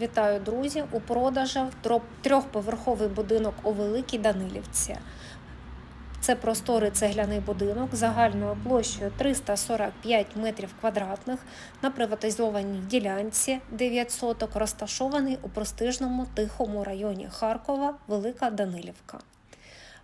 Вітаю, друзі! У продажах трьохповерховий будинок у Великій Данилівці. Це просторий цегляний будинок загальною площею 345 метрів квадратних на приватизованій ділянці 9 соток, розташований у престижному тихому районі Харкова, Велика Данилівка.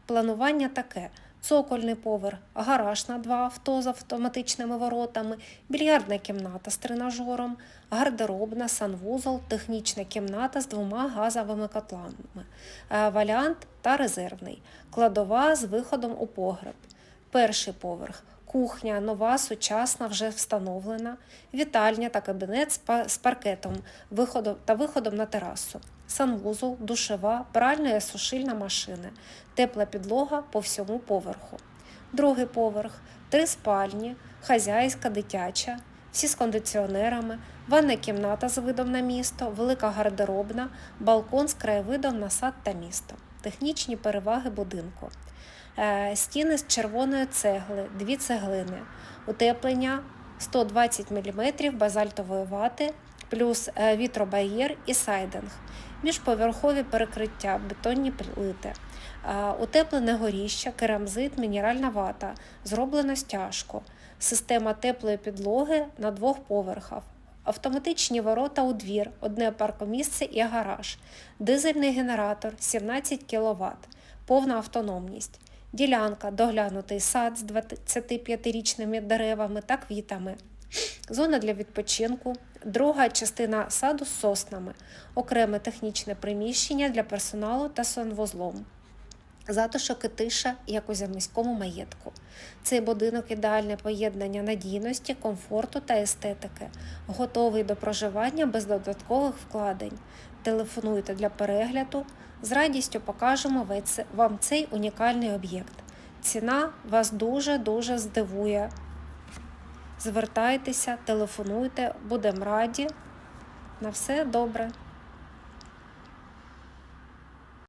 Планування таке: цокольний поверх, гараж на два авто з автоматичними воротами, більярдна кімната з тренажером, гардеробна, санвузол, технічна кімната з двома газовими котлами, е, валіант та резервний, кладова з виходом у погреб. Перший поверх. Кухня нова, сучасна, вже встановлена, вітальня та кабінет з паркетом та виходом на терасу, санвузол, душева, пральна і сушильна машини, тепла підлога по всьому поверху. Другий поверх, три спальні, хазяйська, дитяча, всі з кондиціонерами, ванна кімната з видом на місто, велика гардеробна, балкон з краєвидом на сад та місто. Технічні переваги будинку. Е, Стіни з червоної цегли, дві цеглини, утеплення 120 мм базальтової вати, плюс е, вітробаєр і сайдинг, міжповерхові перекриття, бетонні плити, е, утеплене горіще, керамзит, мінеральна вата, зроблено стяжко, система теплої підлоги на двох поверхах. Автоматичні ворота у двір, одне паркомісце і гараж, дизельний генератор 17 кВт, повна автономність, ділянка, доглянутий сад з 25-річними деревами та квітами, зона для відпочинку, друга частина саду з соснами, окреме технічне приміщення для персоналу та санвузлом. Затишок і тиша, як у заміському маєтку. Цей будинок ідеальне поєднання надійності, комфорту та естетики, готовий до проживання без додаткових вкладень. Телефонуйте для перегляду. З радістю покажемо вам цей унікальний об'єкт. Ціна вас дуже-дуже здивує. Звертайтеся, телефонуйте, будемо раді. На все добре.